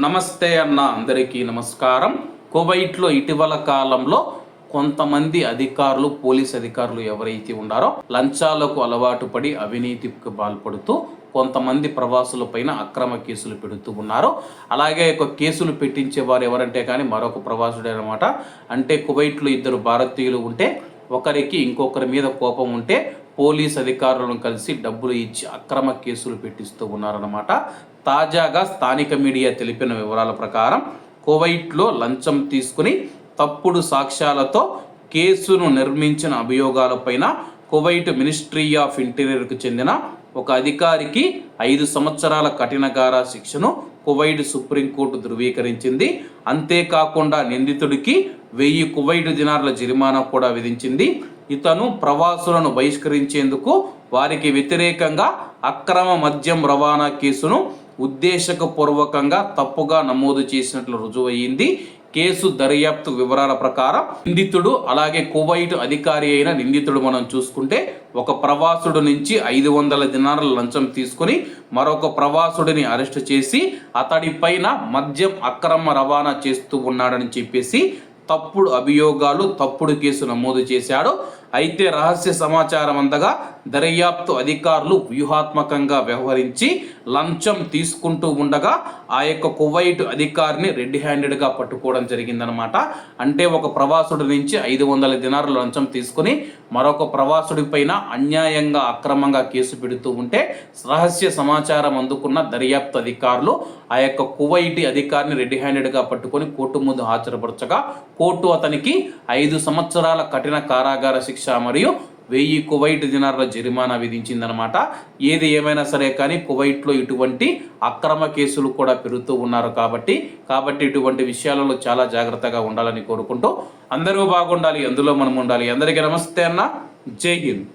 నమస్తే అన్న అందరికీ నమస్కారం. కువైట్లో ఇటీవల కాలంలో కొంతమంది అధికారులు పోలీస్ అధికారులు ఎవరైతే ఉన్నారో లంచాలకు అలవాటు పడి అవినీతికి పాల్పడుతూ కొంతమంది ప్రవాసుల పైన అక్రమ కేసులు పెడుతూ ఉన్నారు. అలాగే ఒక కేసులు పెట్టించే వారు ఎవరంటే కానీ మరొక ప్రవాసుడే అనమాట అంటే కువైట్లో ఇద్దరు భారతీయులు ఉంటే ఒకరికి ఇంకొకరి మీద కోపం ఉంటే పోలీస్ అధికారులను కలిసి డబ్బులు ఇచ్చి అక్రమ కేసులు పెట్టిస్తూ ఉన్నారన్నమాట. తాజాగా స్థానిక మీడియా తెలిపిన వివరాల ప్రకారం కువైట్లో లంచం తీసుకుని తప్పుడు సాక్ష్యాలతో కేసును నిర్మించిన అభియోగాలపైన కువైట్ మినిస్ట్రీ ఆఫ్ ఇంటీరియర్కు చెందిన ఒక అధికారికి ఐదు సంవత్సరాల కఠినగార శిక్షను కువైట్ సుప్రీంకోర్టు ధృవీకరించింది. అంతేకాకుండా నిందితుడికి వెయ్యి కువైట్ దినార్ల జరిమానా కూడా విధించింది. ఇతను ప్రవాసులను బహిష్కరించేందుకు వారికి వ్యతిరేకంగా అక్రమ మద్యం రవాణా కేసును ఉద్దేశకపూర్వకంగా తప్పుగా నమోదు చేసినట్లు రుజువయ్యింది. కేసు దర్యాప్తు వివరాల ప్రకారం నిందితుడు అలాగే కువైట్ అధికారి అయిన నిందితుడు మనం చూసుకుంటే ఒక ప్రవాసుడు నుంచి ఐదు వందల దినారుల లంచం తీసుకుని మరొక ప్రవాసుడిని అరెస్ట్ చేసి అతడి పైన మద్యం అక్రమ రవాణా చేస్తూ ఉన్నాడని చెప్పేసి తప్పుడు అభియోగాలు తప్పుడు కేసు నమోదు చేశాడు. అయితే రహస్య సమాచారం అందగా దర్యాప్తు అధికారులు వ్యూహాత్మకంగా వ్యవహరించి లంచం తీసుకుంటూ ఉండగా ఆ యొక్క కువైట్ అధికారిని రెడ్ హ్యాండెడ్గా పట్టుకోవడం జరిగిందనమాట అంటే ఒక ప్రవాసుడి నుంచి ఐదు వందల దినారులు లంచం తీసుకుని మరొక ప్రవాసుడి పైన అన్యాయంగా అక్రమంగా కేసు పెడుతూ ఉంటే రహస్య సమాచారం అందుకున్న దర్యాప్తు అధికారులు ఆ యొక్క కువైటి అధికారిని రెడ్ హ్యాండెడ్గా పట్టుకొని కోర్టు ముందు హాజరుపరచగా కోర్టు అతనికి ఐదు సంవత్సరాల కఠిన కారాగార శిక్ష శిక్ష మరియు వెయ్యి కువైట్ దినార్ల జరిమానా విధించిందనమాట ఏది ఏమైనా సరే కానీ కువైట్లో ఇటువంటి అక్రమ కేసులు కూడా పెరుగుతూ ఉన్నారు కాబట్టి కాబట్టి ఇటువంటి విషయాలలో చాలా జాగ్రత్తగా ఉండాలని కోరుకుంటూ అందరూ బాగుండాలి అందులో మనం ఉండాలి. అందరికీ నమస్తే అన్న. జై హింద్.